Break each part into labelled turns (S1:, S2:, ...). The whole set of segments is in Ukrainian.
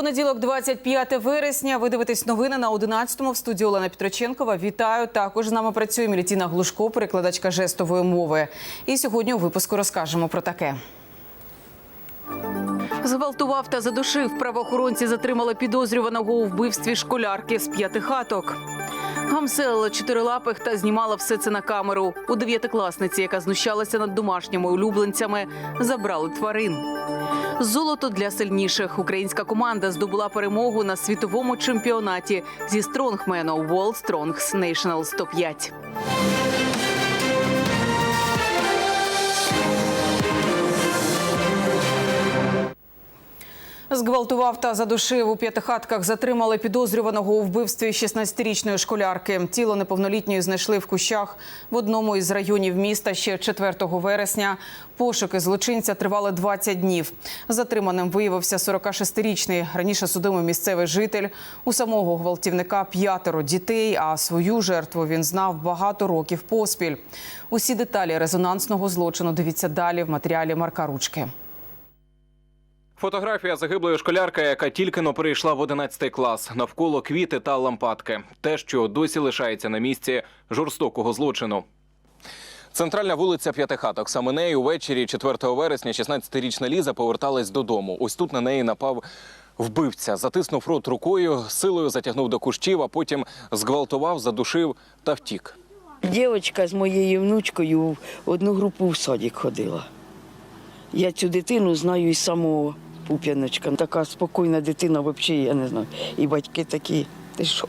S1: Понеділок, 25 вересня. Ви дивитесь новини на 11-му в студії Олена Петроченкова. Вітаю. Також з нами працює Мілітіна Глушко, перекладачка жестової мови. І сьогодні у випуску розкажемо про таке. Зґвалтував та задушив. Правоохоронці затримали підозрюваного у вбивстві школярки з п'ятихаток. Гамселила чотирилапих та знімала все це на камеру. У дев'ятикласниці, яка знущалася над домашніми улюбленцями, забрали тварин. Золото для сильніших. Українська команда здобула перемогу на світовому чемпіонаті зі стронгмену World Strongs National 105. Зґвалтував та задушив у п'ятихатках. Затримали підозрюваного у вбивстві 16-річної школярки. Тіло неповнолітньої знайшли в кущах в одному із районів міста ще 4 вересня. Пошуки злочинця тривали 20 днів. Затриманим виявився 46-річний раніше судимий місцевий житель. У самого гвалтівника п'ятеро дітей. А свою жертву він знав багато років поспіль. Усі деталі резонансного злочину дивіться далі в матеріалі Марка Ручки.
S2: Фотографія загиблої школярки, яка тільки но перейшла в 11 клас. Навколо квіти та лампадки. Те, що досі лишається на місці жорстокого злочину. Центральна вулиця П'ятихаток. Саме нею ввечері 4 вересня 16-річна Ліза поверталась додому. Ось тут на неї напав вбивця. Затиснув рот рукою, силою затягнув до кущів, а потім зґвалтував, задушив та втік.
S3: Дівчинка з моєю внучкою в одну групу в садик ходила. Я цю дитину знаю із самого Пуп'яночка. Така спокійна дитина, взагалі, я не знаю. І батьки такі, ти що,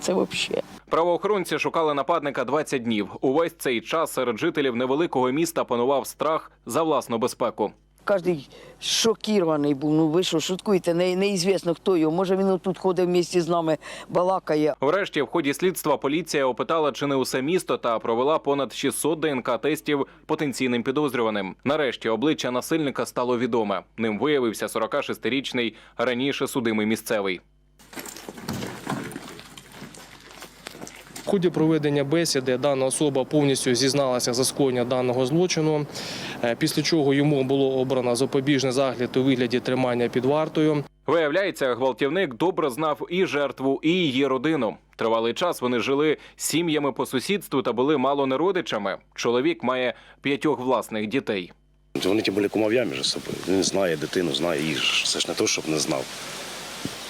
S3: це взагалі.
S2: Правоохоронці шукали нападника 20 днів. Увесь цей час серед жителів невеликого міста панував страх за власну безпеку.
S3: Кожен шокірований був. Ну ви що, шуткуєте, не, неізвісно, хто його. Може він тут ходить в місті з нами, балакає.
S2: Врешті, в ході слідства, поліція опитала, чи не усе місто та провела понад 600 ДНК-тестів потенційним підозрюваним. Нарешті обличчя насильника стало відоме. Ним виявився 46-річний раніше судимий місцевий.
S4: Ході проведення бесіди дана особа повністю зізналася за скоєння даного злочину, е, після чого йому було обрано запобіжний загляд у вигляді тримання під вартою.
S2: Виявляється, гвалтівник добре знав і жертву, і її родину. Тривалий час вони жили сім'ями по сусідству та були мало не родичами. Чоловік має п'ятьох власних дітей.
S5: Вони ті були кумов'я між собою. Він знає дитину, знає їх. Це ж не то, щоб не знав.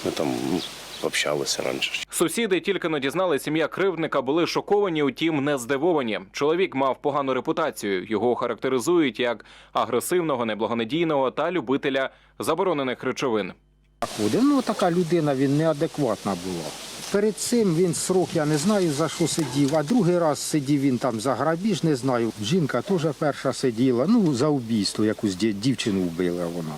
S5: Ми там ну, общалися раніше.
S2: Сусіди тільки не дізнали, сім'я кривдника були шоковані, утім не здивовані. Чоловік мав погану репутацію. Його характеризують як агресивного, неблагонадійного та любителя заборонених речовин.
S6: ходив. Ну, така людина, він неадекватна була. Перед цим він срок, я не знаю за що сидів, а другий раз сидів він там за грабіж, не знаю. Жінка теж перша сиділа, ну, за убійство, якусь дів- дівчину вбила вона.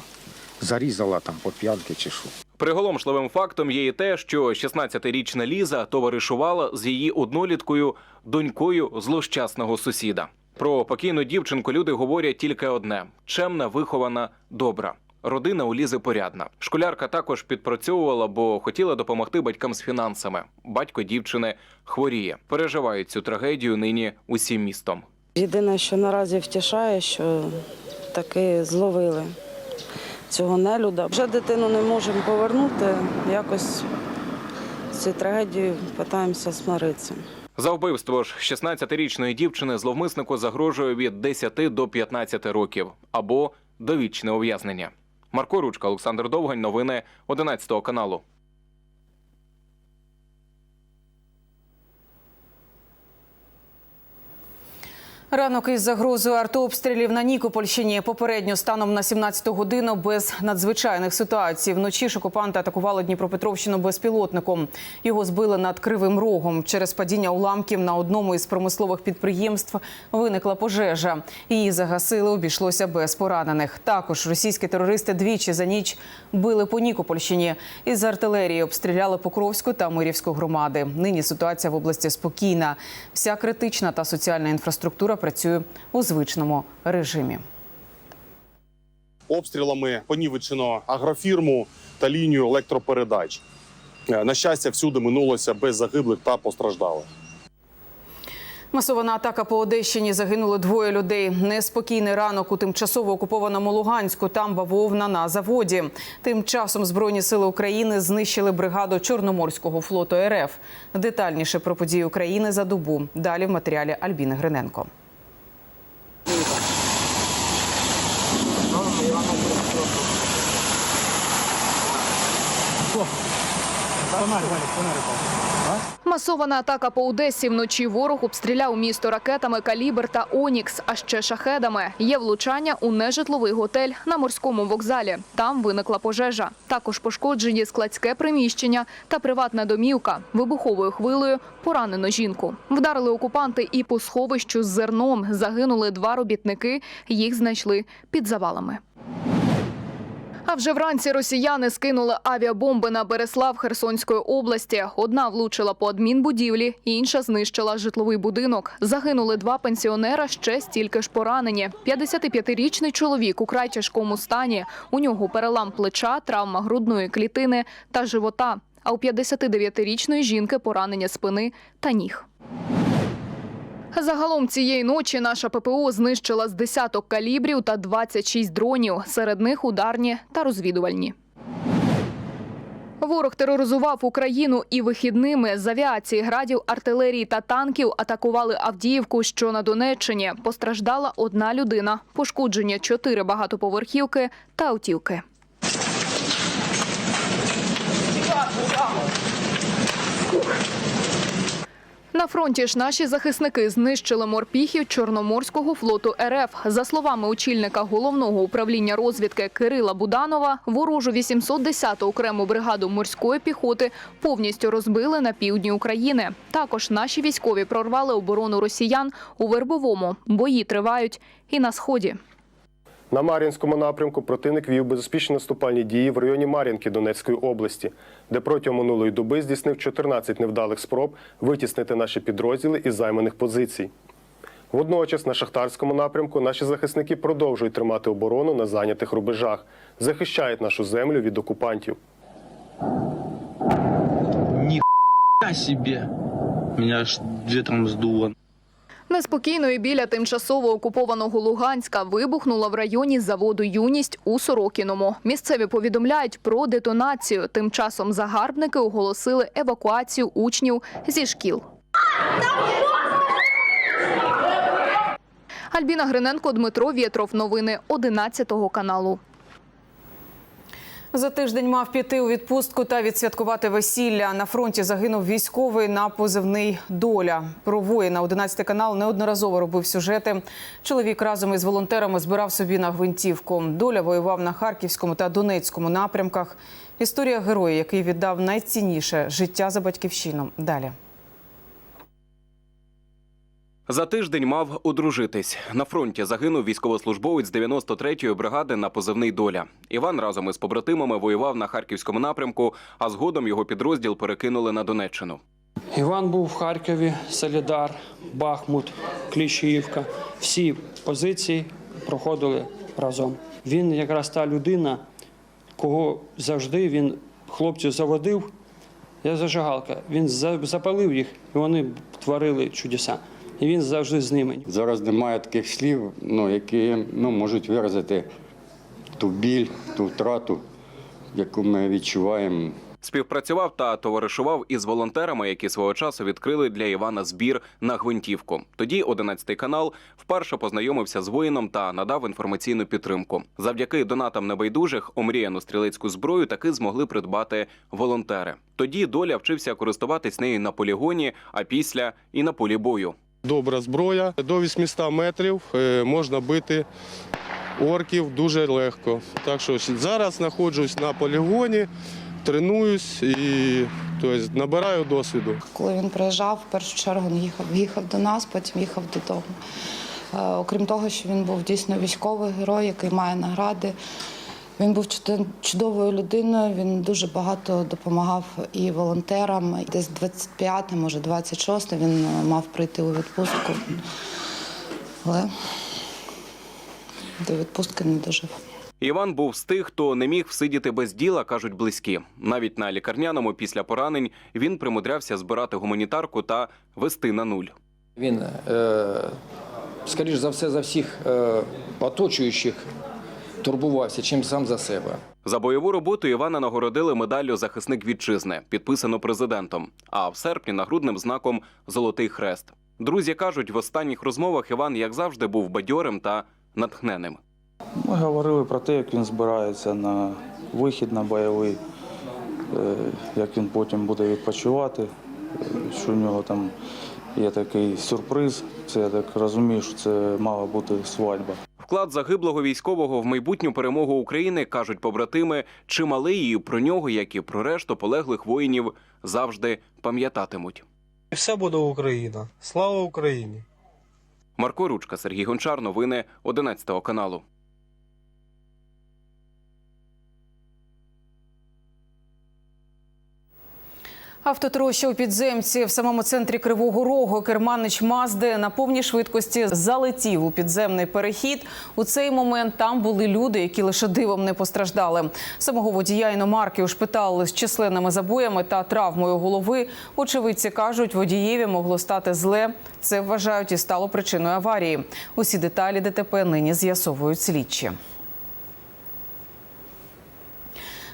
S6: Зарізала там по п'янки чи що.
S2: Приголомшливим фактом є і те, що 16-річна Ліза товаришувала з її одноліткою донькою злощасного сусіда. Про покійну дівчинку люди говорять тільки одне: чемна, вихована, добра. Родина у Лізи порядна. Школярка також підпрацьовувала, бо хотіла допомогти батькам з фінансами. Батько дівчини хворіє. Переживають цю трагедію нині усім містом.
S7: Єдине, що наразі втішає, що таки зловили цього нелюда. Вже дитину не можемо повернути, якось з цією трагедією питаємося смиритися.
S2: За вбивство ж 16-річної дівчини зловмиснику загрожує від 10 до 15 років або довічне ув'язнення. Марко Ручка, Олександр Довгань. Новини 11 каналу.
S1: Ранок із загрозою артобстрілів на Нікопольщині. Попередньо станом на 17-ту годину без надзвичайних ситуацій. Вночі ж окупанти атакували Дніпропетровщину безпілотником. Його збили над Кривим Рогом. Через падіння уламків на одному із промислових підприємств виникла пожежа. Її загасили, обійшлося без поранених. Також російські терористи двічі за ніч били по Нікопольщині. Із артилерії обстріляли Покровську та Мирівську громади. Нині ситуація в області спокійна. Вся критична та соціальна інфраструктура працює у звичному режимі.
S8: обстрілами понівечено агрофірму та лінію електропередач. Е, На щастя, всюди минулося без загиблих та постраждалих.
S1: Масована атака по Одещині загинули двоє людей. Неспокійний ранок у тимчасово окупованому Луганську. Там бавовна на заводі. Тим часом збройні сили України знищили бригаду Чорноморського флоту РФ. Детальніше про події України за добу. Далі в матеріалі Альбіни Гриненко.
S9: Масована атака по Одесі. Вночі ворог обстріляв місто ракетами «Калібр» та «Онікс», а ще шахедами. Є влучання у нежитловий готель на морському вокзалі. Там виникла пожежа. Також пошкоджені складське приміщення та приватна домівка. Вибуховою хвилею поранено жінку. Вдарили окупанти і по сховищу з зерном. Загинули два робітники. Їх знайшли під завалами. А вже вранці росіяни скинули авіабомби на Береслав Херсонської області. Одна влучила по адмінбудівлі, інша знищила житловий будинок. Загинули два пенсіонера, ще стільки ж поранені. 55-річний чоловік у край тяжкому стані. У нього перелам плеча, травма грудної клітини та живота. А у 59-річної жінки поранення спини та ніг. Загалом цієї ночі наша ППО знищила з десяток калібрів та 26 дронів. Серед них ударні та розвідувальні. Ворог тероризував Україну і вихідними з авіації, градів, артилерії та танків атакували Авдіївку, що на Донеччині. Постраждала одна людина. Пошкодження чотири багатоповерхівки та автівки. На фронті ж наші захисники знищили морпіхів Чорноморського флоту РФ. За словами очільника головного управління розвідки Кирила Буданова, ворожу 810-ту окрему бригаду морської піхоти повністю розбили на півдні України. Також наші військові прорвали оборону росіян у Вербовому. Бої тривають і на сході.
S10: На Мар'їнському напрямку противник вів безуспішні наступальні дії в районі Мар'їнки Донецької області, де протягом минулої доби здійснив 14 невдалих спроб витіснити наші підрозділи із займаних позицій. Водночас на Шахтарському напрямку наші захисники продовжують тримати оборону на зайнятих рубежах, захищають нашу землю від окупантів.
S11: Нихуя себе! Меня аж ветром сдуло.
S9: Неспокійно і біля тимчасово окупованого Луганська вибухнуло в районі заводу Юність у Сорокіному. Місцеві повідомляють про детонацію. Тим часом загарбники оголосили евакуацію учнів зі шкіл. Альбіна Гриненко, Дмитро Вєтров. Новини 11 каналу.
S1: За тиждень мав піти у відпустку та відсвяткувати весілля. На фронті загинув військовий на позивний доля. Про воїна 11 канал неодноразово робив сюжети. Чоловік разом із волонтерами збирав собі на гвинтівку. Доля воював на харківському та донецькому напрямках. Історія героя, який віддав найцінніше життя за батьківщину. Далі.
S2: За тиждень мав одружитись. На фронті загинув військовослужбовець 93-ї бригади на позивний доля. Іван разом із побратимами воював на харківському напрямку, а згодом його підрозділ перекинули на Донеччину.
S12: Іван був в Харкові, Солідар, Бахмут, Кліщіївка. Всі позиції проходили разом. Він якраз та людина, кого завжди він хлопців заводив. Я зажигалка. Він запалив їх, і вони творили чудеса. І він завжди з ними.
S13: Зараз немає таких слів, ну, які ну, можуть виразити ту біль, ту втрату, яку ми відчуваємо.
S2: Співпрацював та товаришував із волонтерами, які свого часу відкрили для Івана збір на гвинтівку. Тоді 11 канал вперше познайомився з воїном та надав інформаційну підтримку. Завдяки донатам небайдужих омріяну стрілецьку зброю таки змогли придбати волонтери. Тоді доля вчився користуватись нею на полігоні, а після і на полі бою.
S10: Добра зброя. До 800 метрів е, можна бити орків дуже легко. Так що зараз знаходжусь на полігоні, тренуюсь і тобто, набираю досвіду.
S7: Коли він приїжджав, в першу чергу він їхав, їхав до нас, потім їхав додому. Е, Окрім того, що він був дійсно військовий герой, який має награди. Він був чудовою людиною. Він дуже багато допомагав і волонтерам. Десь 25, може 26 він е, мав прийти у відпустку. Але до відпустки не дожив.
S2: Іван був з тих, хто не міг всидіти без діла, кажуть близькі. Навіть на лікарняному після поранень він примудрявся збирати гуманітарку та вести на нуль.
S14: Він, е, скоріш за все, за всіх е, оточуючих турбувався, чим сам за себе.
S2: За бойову роботу Івана нагородили медаллю захисник вітчизни, підписану президентом. А в серпні нагрудним знаком Золотий хрест. Друзі кажуть, в останніх розмовах Іван, як завжди, був бадьорим та натхненим.
S11: Ми говорили про те, як він збирається на вихід на бойовий, е, як він потім буде відпочивати, е, що в нього там є такий сюрприз. Це я так розумію, що це мала бути свадьба.
S2: Вклад загиблого військового в майбутню перемогу України кажуть побратими, чималий і про нього, як і про решту полеглих воїнів, завжди пам'ятатимуть.
S15: Все буде Україна. Слава Україні!
S2: Марко Ручка, Сергій Гончар. Новини 11 каналу.
S1: Автотроща у підземці в самому центрі Кривого Рогу. Керманич Мазди на повній швидкості залетів у підземний перехід. У цей момент там були люди, які лише дивом не постраждали. Самого водія іномарки ушпиталили з численними забоями та травмою голови. Очевидці кажуть, водієві могло стати зле. Це вважають і стало причиною аварії. Усі деталі ДТП нині з'ясовують слідчі.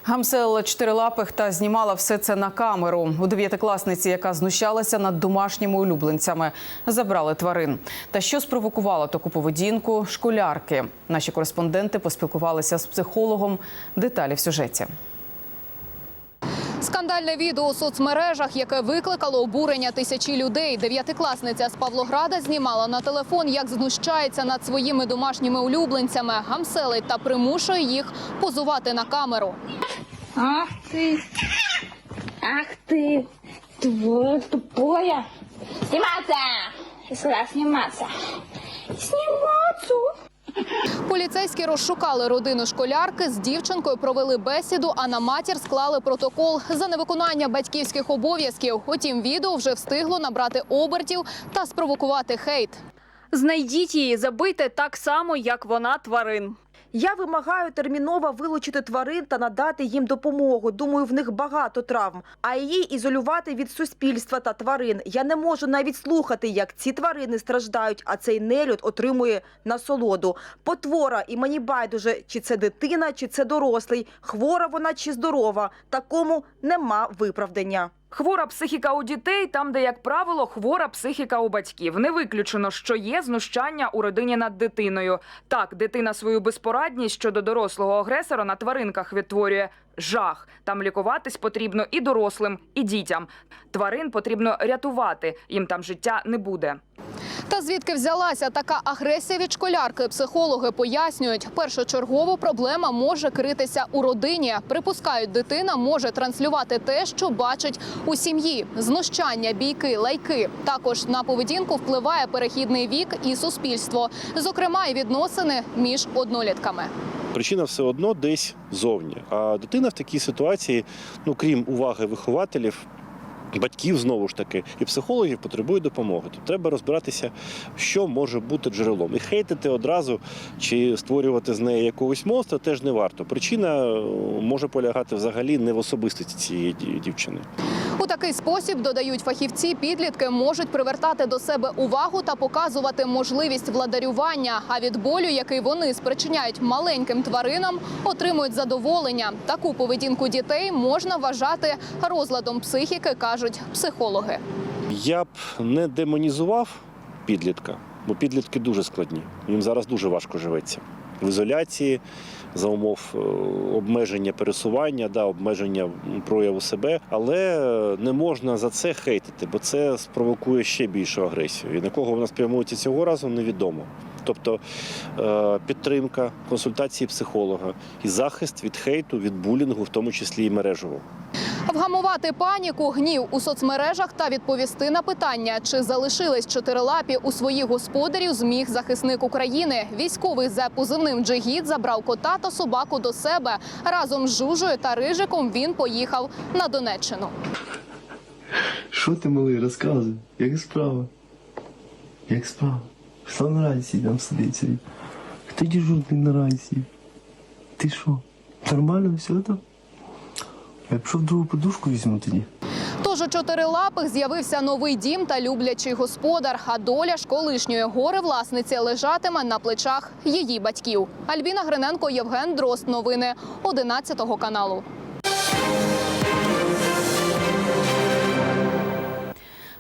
S1: Гамселила чотирилапих та знімала все це на камеру. У дев'ятикласниці, яка знущалася над домашніми улюбленцями, забрали тварин. Та що спровокувало таку поведінку школярки? Наші кореспонденти поспілкувалися з психологом. Деталі в сюжеті.
S9: Скандальне відео у соцмережах, яке викликало обурення тисячі людей. Дев'ятикласниця з Павлограда знімала на телефон, як знущається над своїми домашніми улюбленцями, гамселить та примушує їх позувати на камеру.
S16: Ах ты! Ах ты! Твое тупое! Сниматься! Я сказала сниматься! Сниматься!
S9: Поліцейські розшукали родину школярки з дівчинкою, провели бесіду, а на матір склали протокол за невиконання батьківських обов'язків. Утім, відео вже встигло набрати обертів та спровокувати хейт.
S17: Знайдіть її, забийте так само, як вона тварин. Я вимагаю терміново вилучити тварин та надати їм допомогу. Думаю, в них багато травм. А її ізолювати від суспільства та тварин. Я не можу навіть слухати, як ці тварини страждають, а цей нелюд отримує насолоду. Потвора, і мені байдуже, чи це дитина, чи це дорослий, хвора вона чи здорова. Такому нема виправдання.
S18: Хвора психіка у дітей там, де, як правило, хвора психіка у батьків. Не виключено, що є знущання у родині над дитиною. Так, дитина свою безпорадність щодо дорослого агресора на тваринках відтворює жах. Там лікуватись потрібно і дорослим, і дітям. Тварин потрібно рятувати, їм там життя не буде.
S9: Та звідки взялася така агресія від школярки? Психологи пояснюють, першочергово проблема може критися у родині. Припускають, дитина може транслювати те, що бачить у сім'ї: знущання, бійки, лайки. Також на поведінку впливає перехідний вік і суспільство, зокрема, і відносини між однолітками.
S5: Причина все одно десь зовні. А дитина в такій ситуації, ну крім уваги вихователів. Батьків знову ж таки і психологів потребує допомоги. Тут треба розбиратися, що може бути джерелом. І хейтити одразу чи створювати з неї якогось монстра теж не варто. Причина е, може полягати взагалі не в особистості цієї дівчини.
S9: У такий спосіб додають фахівці, підлітки можуть привертати до себе увагу та показувати можливість владарювання. А від болю, який вони спричиняють маленьким тваринам, отримують задоволення. Таку поведінку дітей можна вважати розладом психіки, кажуть психологи.
S5: Я б не демонізував підлітка, бо підлітки дуже складні. Їм зараз дуже важко живеться. В ізоляції за умов е, обмеження пересування, да, обмеження прояву себе, але е, не можна за це хейтити, бо це спровокує ще більшу агресію. І на кого вона спрямується цього разу, невідомо. Тобто е, підтримка, консультації психолога і захист від хейту, від булінгу, в тому числі і мережевого.
S9: Вгамувати паніку, гнів у соцмережах та відповісти на питання, чи залишились чотирилапі у своїх господарів, зміг захисник України. Військовий за позивним Джигіт забрав кота та собаку до себе. Разом з Жужою та Рижиком він поїхав на Донеччину.
S19: Що ти малий, розказуй, як справа? Як справа? Хто на рації там сидить? Хто дежурний на рації? Ти що? Нормально все там? Я пішов другу подушку візьму тоді.
S9: Тож у чотирилапих з'явився новий дім та люблячий господар. А доля ж колишньої гори власниці лежатиме на плечах її батьків. Альбіна Гриненко, Євген Дрозд. Новини 11 каналу.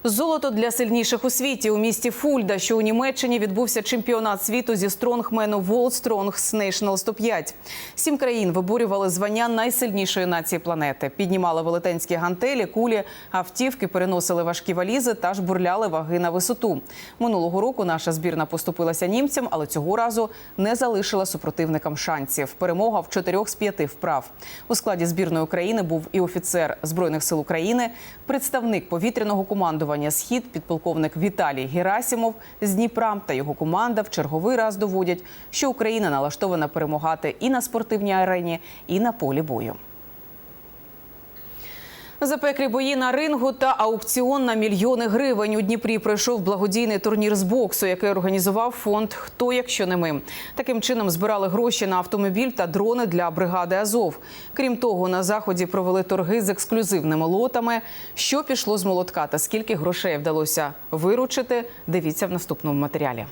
S1: Золото для сильніших у світі у місті Фульда, що у Німеччині відбувся чемпіонат світу зі стронгмену World Strongs National 105. Сім країн виборювали звання найсильнішої нації планети. Піднімали велетенські гантелі, кулі, автівки, переносили важкі валізи та жбурляли ваги на висоту. Минулого року наша збірна поступилася німцям, але цього разу не залишила супротивникам шансів. Перемога в чотирьох з п'яти вправ. У складі збірної України був і офіцер збройних сил України, представник повітряного командування Схід, підполковник Віталій Герасімов з Дніпра та його команда в черговий раз доводять, що Україна налаштована перемагати і на спортивній арені, і на полі бою. Запеклі бої на рингу та аукціон на мільйони гривень у Дніпрі пройшов благодійний турнір з боксу, який організував фонд Хто якщо не ми. Таким чином збирали гроші на автомобіль та дрони для бригади Азов. Крім того, на заході провели торги з ексклюзивними лотами. Що пішло з молотка та скільки грошей вдалося виручити? Дивіться в наступному матеріалі.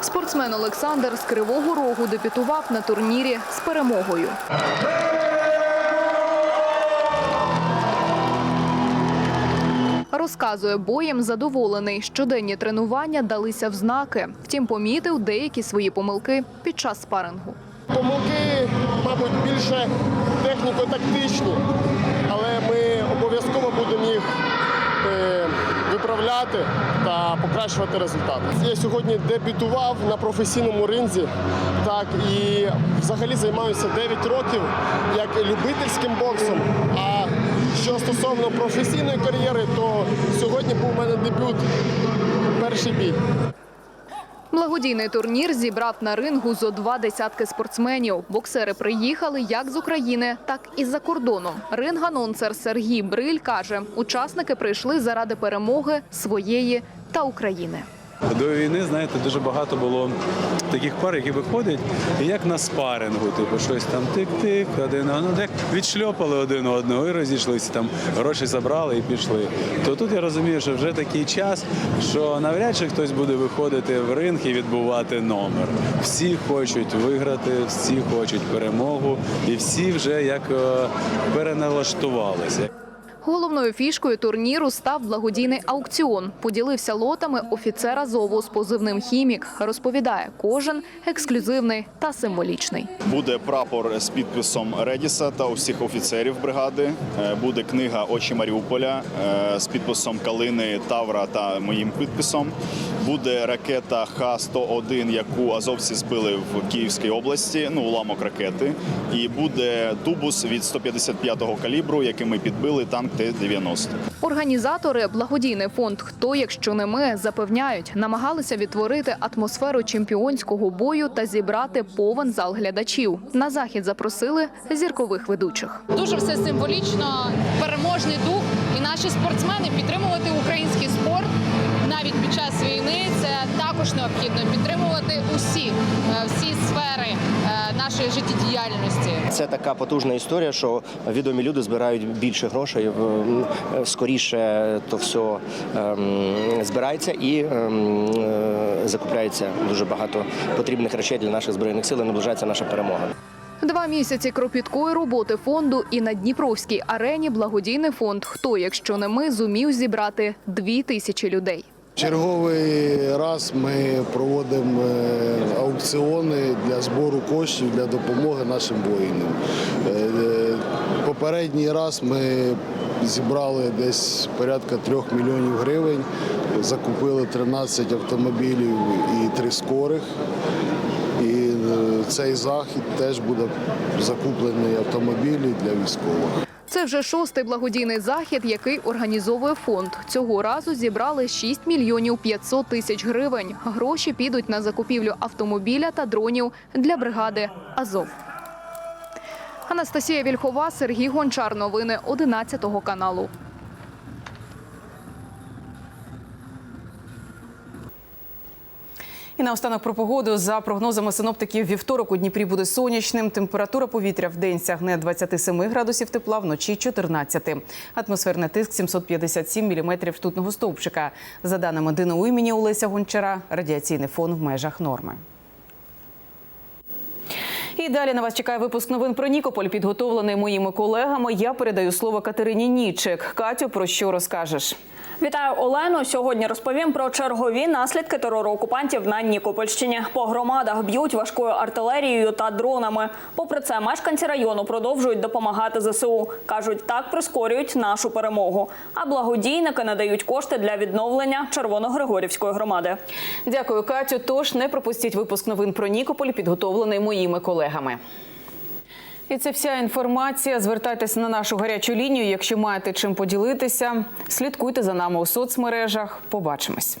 S9: Спортсмен Олександр з Кривого Рогу дебютував на турнірі з перемогою. Розказує, боєм задоволений. Щоденні тренування далися в знаки. Втім, помітив деякі свої помилки під час спарингу.
S10: Помилки, мабуть, більше техніко-тактичні, але ми обов'язково будемо їх виправляти та покращувати результати. Я сьогодні дебютував на професійному ринзі, так і взагалі займаюся 9 років як любительським боксом. А що стосовно професійної кар'єри, то сьогодні був у мене дебют, перший бій.
S9: Благодійний турнір зібрав на рингу зо два десятки спортсменів. Боксери приїхали як з України, так і з-за кордону. Ринг-анонсер Сергій Бриль каже, учасники прийшли заради перемоги своєї та України.
S20: До війни, знаєте, дуже багато було таких пар, які виходять, як на спарингу, типу, щось там тик-тик, один ну, як відшльопали один одного і розійшлися, там гроші забрали і пішли. То тут я розумію, що вже такий час, що навряд чи хтось буде виходити в ринг і відбувати номер. Всі хочуть виграти, всі хочуть перемогу, і всі вже як е, переналаштувалися.
S9: Головною фішкою турніру став благодійний аукціон. Поділився лотами офіцера ЗОВу з позивним «Хімік». Розповідає, кожен ексклюзивний та символічний.
S21: Буде прапор з підписом Редіса та усіх офіцерів бригади. Е, Буде книга Очі Маріуполя е, з підписом Калини, Тавра та моїм підписом. Буде ракета Х-101, яку азовці збили в Київській області, ну уламок ракети. І буде тубус від 155-го калібру, який ми підбили танк Т-90.
S9: Організатори благодійний фонд Хто, якщо не ми запевняють, намагалися відтворити атмосферу чемпіонського бою та зібрати повен зал глядачів. На захід запросили зіркових ведучих.
S22: Дуже все символічно, переможний дух, і наші спортсмени підтримувати український спорт навіть під час війни. Це також необхідно підтримувати усі, е, всі сфери е, нашої життєдіяльності.
S23: Це така потужна історія, що відомі люди збирають більше грошей, е, скоріше то все ем, збирається і ем, закупляється дуже багато потрібних речей для наших збройних сил. і Наближається наша перемога.
S9: Два місяці кропіткої роботи фонду і на Дніпровській арені благодійний фонд Хто, якщо не ми, зумів зібрати дві тисячі людей.
S24: Черговий раз ми проводимо е, аукціони для збору коштів для допомоги нашим воїнам. Е, е, Попередній раз ми зібрали десь порядка трьох мільйонів гривень, закупили 13 автомобілів і три скорих. І цей захід теж буде закуплені автомобілі для військових.
S9: Це вже шостий благодійний захід, який організовує фонд. Цього разу зібрали 6 мільйонів 500 тисяч гривень. Гроші підуть на закупівлю автомобіля та дронів для бригади Азов. Анастасія Вільхова, Сергій Гончар. Новини 11 каналу.
S1: І наостанок про погоду. За прогнозами синоптиків, вівторок у Дніпрі буде сонячним. Температура повітря в день сягне 27 градусів тепла, вночі 14. Атмосферний тиск 757 міліметрів ртутного стовпчика. За даними ДНУ імені Олеся Гончара, радіаційний фон в межах норми. І далі на вас чекає випуск новин про Нікополь, підготовлений моїми колегами. Я передаю слово Катерині Нічик. Катю, про що розкажеш?
S25: Вітаю Олену. Сьогодні розповім про чергові наслідки терору окупантів на Нікопольщині. По громадах б'ють важкою артилерією та дронами. Попри це, мешканці району продовжують допомагати ЗСУ. кажуть, так прискорюють нашу перемогу. А благодійники надають кошти для відновлення Червоногригорівської громади.
S1: Дякую, Катю. Тож не пропустіть випуск новин про Нікополь, підготовлений моїми колегами. І це вся інформація. Звертайтеся на нашу гарячу лінію. Якщо маєте чим поділитися, слідкуйте за нами у соцмережах. Побачимось.